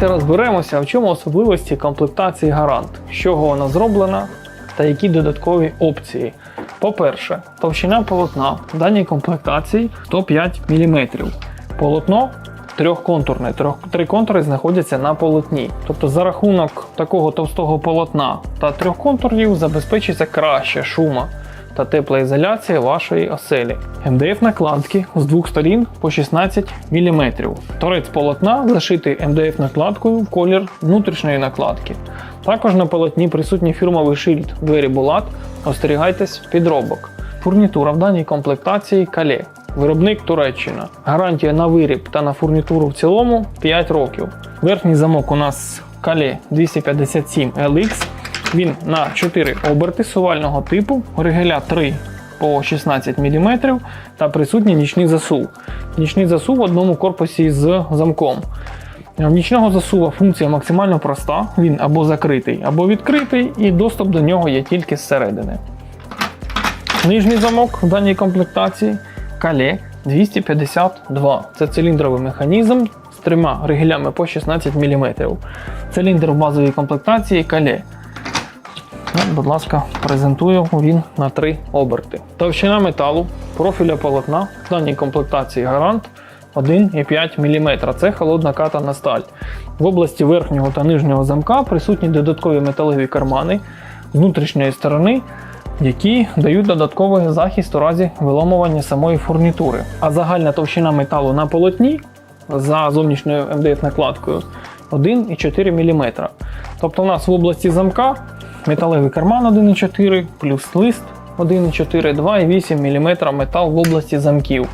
Давайте розберемося, в чому особливості комплектації Гарант, з чого вона зроблена та які додаткові опції. По-перше, товщина полотна в даній комплектації 105 мм. Полотно трьохконтурне, трьох, три контури знаходяться на полотні. Тобто за рахунок такого товстого полотна та трьох контурів забезпечиться краще шума та теплоізоляція вашої оселі. МДФ накладки з двох сторін по 16 мм. Торець полотна зашитий МДФ накладкою в колір внутрішньої накладки. Також на полотні присутній фірмовий шильд двері Булат. Остерігайтесь підробок. Фурнітура в даній комплектації кале. Виробник Туреччина. Гарантія на виріб та на фурнітуру в цілому 5 років. Верхній замок у нас кале 257 LX. Він на 4 оберти сувального типу, ригеля 3 по 16 мм та присутній нічний засув. Нічний засув в одному корпусі з замком. В нічного засува функція максимально проста. Він або закритий, або відкритий, і доступ до нього є тільки зсередини. Нижній замок в даній комплектації Кале 252. Це циліндровий механізм з трьома ригелями по 16 мм. Циліндр в базовій комплектації Кале. Ну, будь ласка, презентую він на три оберти. Товщина металу профіля полотна в даній комплектації Гарант 1,5 мм. Це холодна катана сталь. В області верхнього та нижнього замка присутні додаткові металеві кармани з внутрішньої сторони, які дають додатковий захист у разі виламування самої фурнітури. А загальна товщина металу на полотні за зовнішньою МДФ накладкою 1,4 мм. Тобто у нас в області замка металевий карман 1,4 плюс лист 1,4, 2,8 мм метал в області замків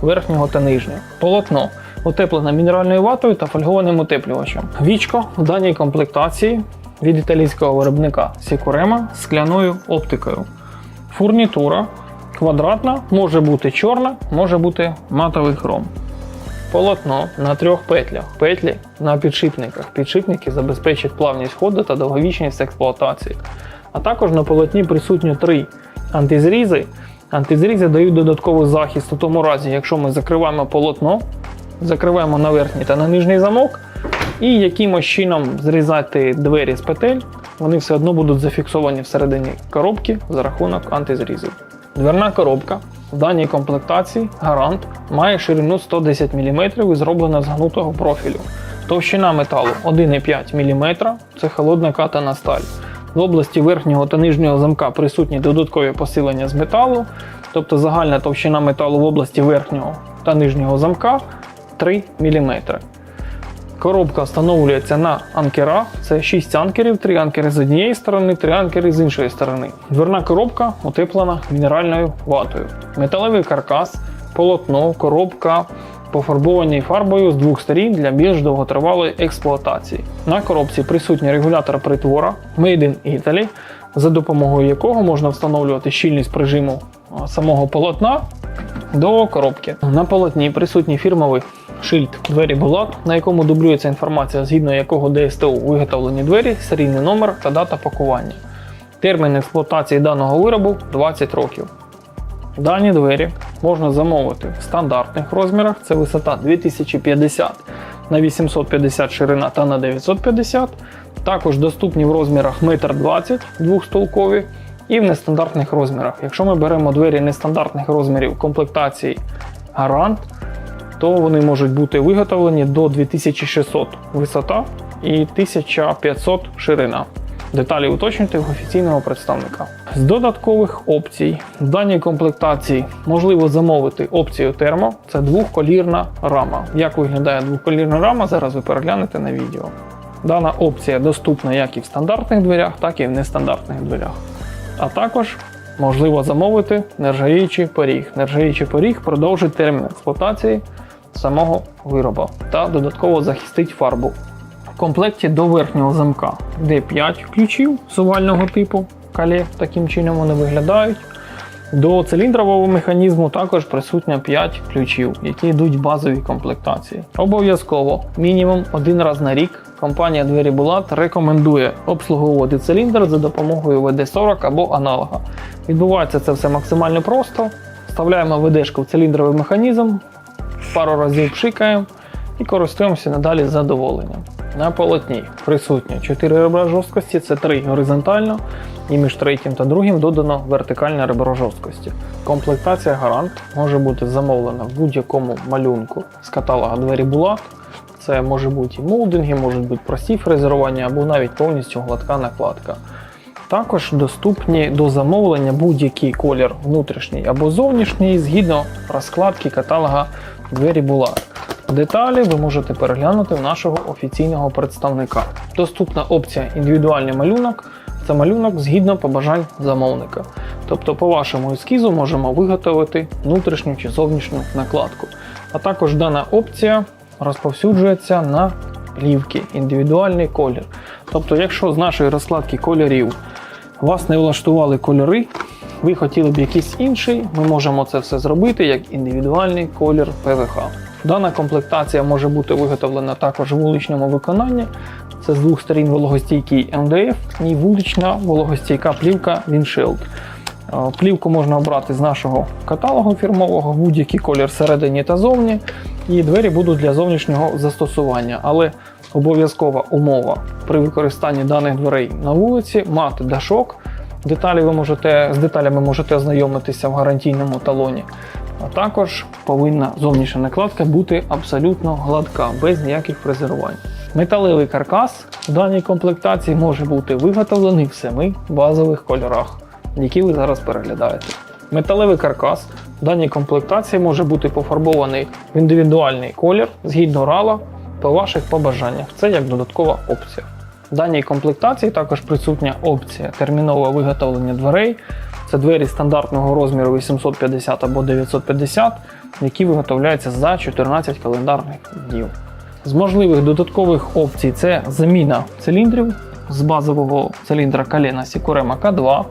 верхнього та нижнього. Полотно утеплене мінеральною ватою та фольгованим утеплювачем. Вічко в даній комплектації від італійського виробника Sicurema з скляною оптикою. Фурнітура квадратна, може бути чорна, може бути матовий хром. Полотно на трьох петлях. Петлі на підшипниках. Підшипники забезпечать плавність ходу та довговічність експлуатації. А також на полотні присутні три антизрізи. Антизрізи дають додатковий захист у тому разі, якщо ми закриваємо полотно, закриваємо на верхній та на нижній замок, і якимось чином зрізати двері з петель, вони все одно будуть зафіксовані всередині коробки за рахунок антизрізів. Дверна коробка в даній комплектації Гарант має ширину 110 мм і зроблена з гнутого профілю. Товщина металу 1,5 мм це холодна катана сталь. В області верхнього та нижнього замка присутні додаткові посилення з металу, тобто загальна товщина металу в області верхнього та нижнього замка 3 мм. Коробка встановлюється на анкера. Це 6 анкерів, 3 анкери з однієї сторони, 3 анкери з іншої сторони. Дверна коробка утеплена мінеральною ватою. Металевий каркас, полотно, коробка пофарбовані фарбою з двох сторін для більш довготривалої експлуатації. На коробці присутній регулятор притвора Made in Italy, за допомогою якого можна встановлювати щільність прижиму самого полотна до коробки. На полотні присутній фірмовий шильд двері Булат, на якому дублюється інформація, згідно якого ДСТУ виготовлені двері, серійний номер та дата пакування. Термін експлуатації даного виробу 20 років. Дані двері можна замовити в стандартних розмірах. Це висота 2050 на 850 ширина та на 950. Також доступні в розмірах 1,20 м двохстолкові і в нестандартних розмірах. Якщо ми беремо двері нестандартних розмірів комплектації Гарант, то вони можуть бути виготовлені до 2600 висота і 1500 ширина. Деталі уточнюйте в офіційного представника. З додаткових опцій в даній комплектації можливо замовити опцію термо. Це двохколірна рама. Як виглядає двохколірна рама, зараз ви переглянете на відео. Дана опція доступна як і в стандартних дверях, так і в нестандартних дверях. А також можливо замовити нержавіючий поріг. Нержавіючий поріг продовжить термін експлуатації самого вироба та додатково захистить фарбу. В комплекті до верхнього замка йде 5 ключів сувального типу кале, таким чином вони виглядають. До циліндрового механізму також присутня 5 ключів, які йдуть в базовій комплектації. Обов'язково мінімум один раз на рік компанія Двері Булат рекомендує обслуговувати циліндр за допомогою VD40 або аналога. Відбувається це все максимально просто. Вставляємо VD-шку в циліндровий механізм, пару разів пшикаємо і користуємося надалі з задоволенням. На полотні присутні 4 ребра жорсткості, це 3 горизонтально, і між третім та другим додано вертикальне ребро жорсткості. Комплектація гарант може бути замовлена в будь-якому малюнку з каталога двері Булат. Це може бути і молдинги, можуть бути прості фрезерування або навіть повністю гладка накладка. Також доступні до замовлення будь-який колір внутрішній або зовнішній згідно розкладки каталога двері Булат. Деталі ви можете переглянути в нашого офіційного представника. Доступна опція індивідуальний малюнок. Це малюнок згідно побажань замовника. Тобто, по вашому ескізу можемо виготовити внутрішню чи зовнішню накладку. А також дана опція розповсюджується на плівки, індивідуальний колір. Тобто, якщо з нашої розкладки кольорів вас не влаштували кольори, ви хотіли б якийсь інший, ми можемо це все зробити як індивідуальний колір ПВХ. Дана комплектація може бути виготовлена також у вуличному виконанні. Це з двох сторін вологостійкий МДФ і вулична вологостійка плівка Windshield. Е, Плівку можна обрати з нашого каталогу фірмового, будь-який колір всередині та зовні, і двері будуть для зовнішнього застосування. Але обов'язкова умова при використанні даних дверей на вулиці мати дашок. Деталі ви можете, з деталями можете ознайомитися в гарантійному талоні. А також повинна зовнішня накладка бути абсолютно гладка, без ніяких фрезерувань. Металевий каркас в даній комплектації може бути виготовлений в семи базових кольорах, які ви зараз переглядаєте. Металевий каркас в даній комплектації може бути пофарбований в індивідуальний колір згідно рала по ваших побажаннях. Це як додаткова опція. В даній комплектації також присутня опція термінове виготовлення дверей. Це двері стандартного розміру 850 або 950, які виготовляються за 14 календарних днів. З можливих додаткових опцій це заміна циліндрів з базового циліндра колена Сікурема К2,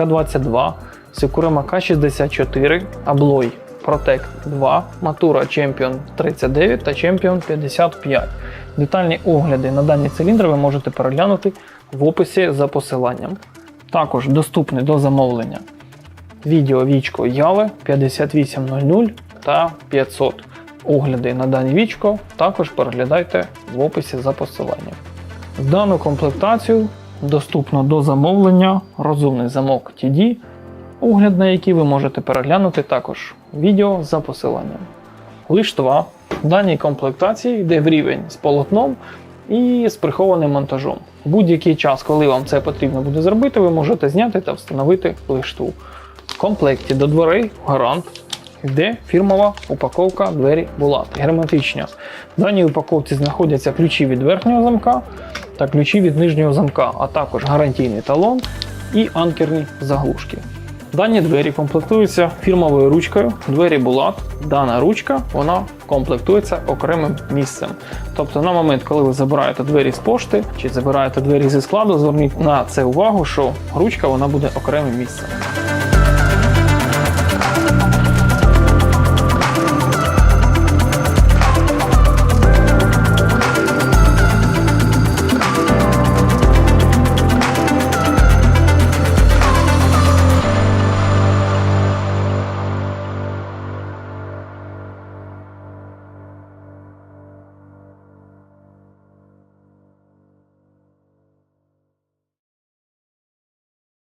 К22, Сікурема К64, Аблой Protect 2, Matura Champion 39 та Champion 55. Детальні огляди на дані циліндри ви можете переглянути в описі за посиланням. Також доступне до замовлення відео вічко Яве 5800 та 500. Огляди на дані вічко також переглядайте в описі за посиланням. Дану комплектацію доступно до замовлення розумний замок TD, огляд на який ви можете переглянути також відео за посиланням. Лиштва в даній комплектації йде в рівень з полотном і з прихованим монтажом. Будь-який час, коли вам це потрібно буде зробити, ви можете зняти та встановити лиштву. В комплекті до дверей гарант йде фірмова упаковка двері Булат. Герметична. В даній упаковці знаходяться ключі від верхнього замка та ключі від нижнього замка, а також гарантійний талон і анкерні заглушки. Дані двері комплектуються фірмовою ручкою двері Булат. Дана ручка вона комплектується окремим місцем. Тобто на момент, коли ви забираєте двері з пошти чи забираєте двері зі складу, зверніть на це увагу, що ручка вона буде окремим місцем.